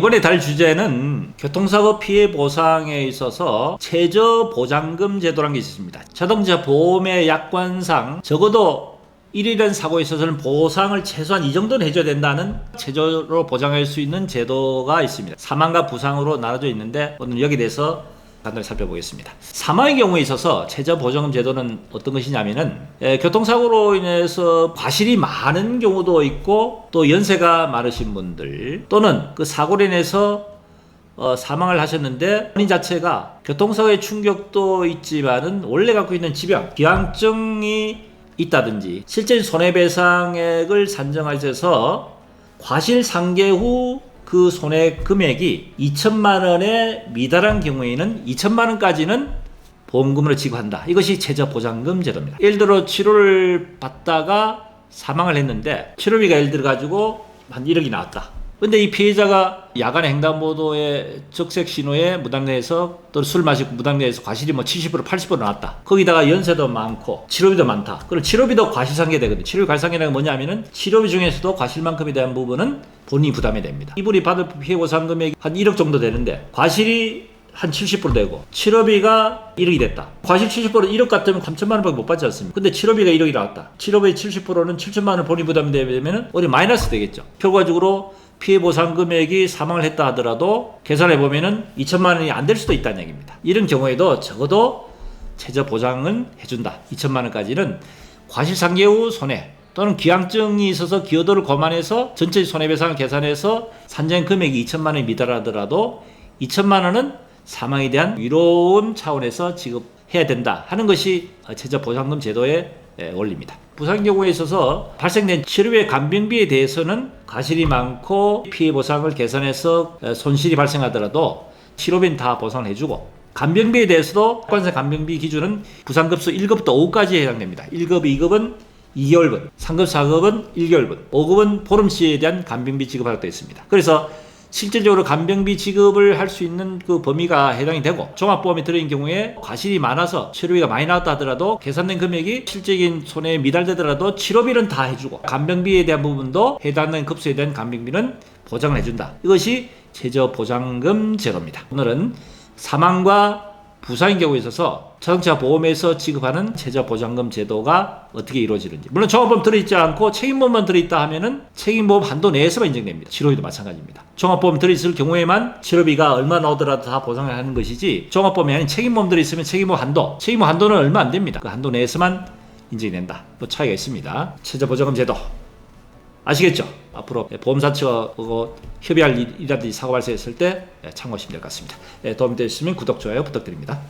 이번에 다룰 주제는 교통사고 피해 보상에 있어서 최저 보장금 제도라는 게 있습니다. 자동차 보험의 약관상 적어도 일일은 사고에 있어서는 보상을 최소한 이 정도는 해줘야 된다는 최저로 보장할 수 있는 제도가 있습니다. 사망과 부상으로 나눠져 있는데 오늘 여기 대해서 간단히 살펴보겠습니다. 사망의 경우에 있어서 최저 보장금 제도는 어떤 것이냐면은 에, 교통사고로 인해서 과실이 많은 경우도 있고 또 연세가 많으신 분들 또는 그 사고로 인해서 어, 사망을 하셨는데 본인 자체가 교통사고의 충격도 있지만은 원래 갖고 있는 질병, 기왕증이 있다든지 실제 손해배상액을 산정하셔서 과실 상계 후 그 손해 금액이 2천만 원에 미달한 경우에는 2천만 원까지는 보험금으로 지급한다. 이것이 최저 보장금 제도입니다. 예를 들어 치료를 받다가 사망을 했는데 치료비가 예를 들어 가지고 한 1억이 나왔다. 근데 이 피해자가 야간 횡단보도의 적색 신호에 무단내에서 또 술 마시고 무단내에서 과실이 뭐 70% 80% 나왔다. 거기다가 연세도 많고 치료비도 많다. 그럼 치료비도 과실상계되거든요. 치료비 과실상계는 뭐냐면은 치료비 중에서도 과실만큼에 대한 부분은 본인이 부담이 됩니다. 이분이 받을 피해 보상 금액이 한 1억 정도 되는데 과실이 한 70% 되고 치료비가 1억이 됐다. 과실 70% 1억 같으면 3천만 원밖에 못 받지 않습니까? 근데 치료비가 1억이 나왔다. 치료비 70%는 7천만 원 본인 부담이 되면 어디 마이너스 되겠죠. 결과적으로 피해 보상 금액이 사망을 했다 하더라도 계산해 보면은 2천만 원이 안 될 수도 있다는 얘기입니다. 이런 경우에도 적어도 최저 보장은 해준다. 2천만 원까지는 과실상계 후 손해 또는 기항증이 있어서 기여도를 거만해서 전체 손해배상을 계산해서 산정 금액이 2천만 원이 미달하더라도 2천만 원은 사망에 대한 위로금 차원에서 지급해야 된다 하는 것이 최저 보상금 제도의 예, 원리입니다. 부상 경우에 있어서 발생된 치료비의 간병비에 대해서는 과실이 많고 피해 보상을 계산해서 에, 손실이 발생하더라도 치료비는 다 보상을 해주고 간병비에 대해서도 관세 간병비 기준은 부상급수 1급부터 5급까지 해당됩니다. 1급, 2급은 2개월분, 3급, 4급은 1개월분, 5급은 보름치에 대한 간병비 지급하도록 되어 있습니다. 그래서 실질적으로 간병비 지급을 할 수 있는 그 범위가 해당이 되고 종합보험에 들어있는 경우에 과실이 많아서 치료비가 많이 나왔다 하더라도 계산된 금액이 실질적인 손해에 미달되더라도 치료비는 다 해주고 간병비에 대한 부분도 해당된 급수에 대한 간병비는 보장을 해준다. 이것이 최저 보장금 제도입니다. 오늘은 사망과 부상의 경우에 있어서 자동차 보험에서 지급하는 최저 보장금 제도가 어떻게 이루어지는지. 물론 종합보험 들어있지 않고 책임보험만 들어있다 하면은 책임보험 한도 내에서만 인정됩니다. 치료비도 마찬가지입니다. 종합보험 들어있을 경우에만 치료비가 얼마 나오더라도 다 보상을 하는 것이지 종합보험이 아닌 책임보험 들어있으면 책임보험 한도 책임보험 한도는 얼마 안 됩니다. 그 한도 내에서만 인정이 된다. 또 차이가 있습니다. 최저 보장금 제도 아시겠죠? 앞으로 보험사 측하고 협의할 일이라든지 사고 발생했을 때 참고하시면 될 것 같습니다. 예, 도움이 되셨으면 구독, 좋아요 부탁드립니다.